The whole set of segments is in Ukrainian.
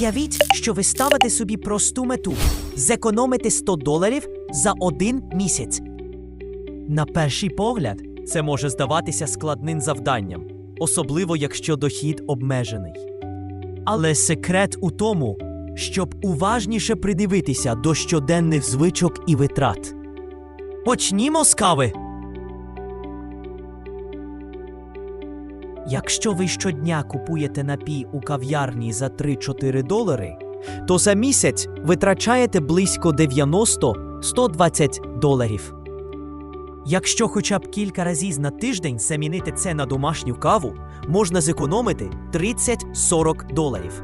Уявіть, що ви ставите собі просту мету зекономити 100 доларів за один місяць. На перший погляд, це може здаватися складним завданням, особливо якщо дохід обмежений. Але секрет у тому, щоб уважніше придивитися до щоденних звичок і витрат. Почнімо з кави. Якщо ви щодня купуєте напій у кав'ярні за 3-4 долари, то за місяць витрачаєте близько 90-120 доларів. Якщо хоча б кілька разів на тиждень замінити це на домашню каву, можна зекономити 30-40 доларів.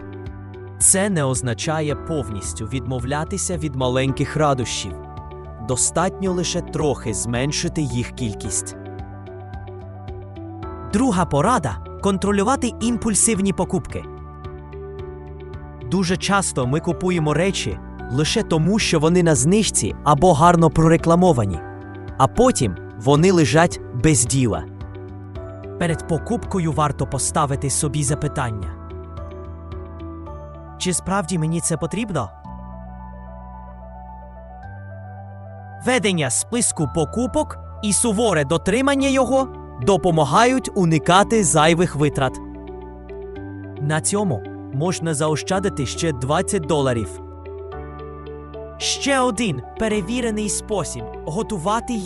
Це не означає повністю відмовлятися від маленьких радощів. Достатньо лише трохи зменшити їх кількість. Друга порада контролювати імпульсивні покупки. Дуже часто ми купуємо речі лише тому, що вони на знижці або гарно прорекламовані, а потім вони лежать без діла. Перед покупкою варто поставити собі запитання. Чи справді мені це потрібно? Ведення списку покупок і суворе дотримання його допомагають уникати зайвих витрат. На цьому можна заощадити ще 20 доларів. Ще один перевірений спосіб готувати їжу.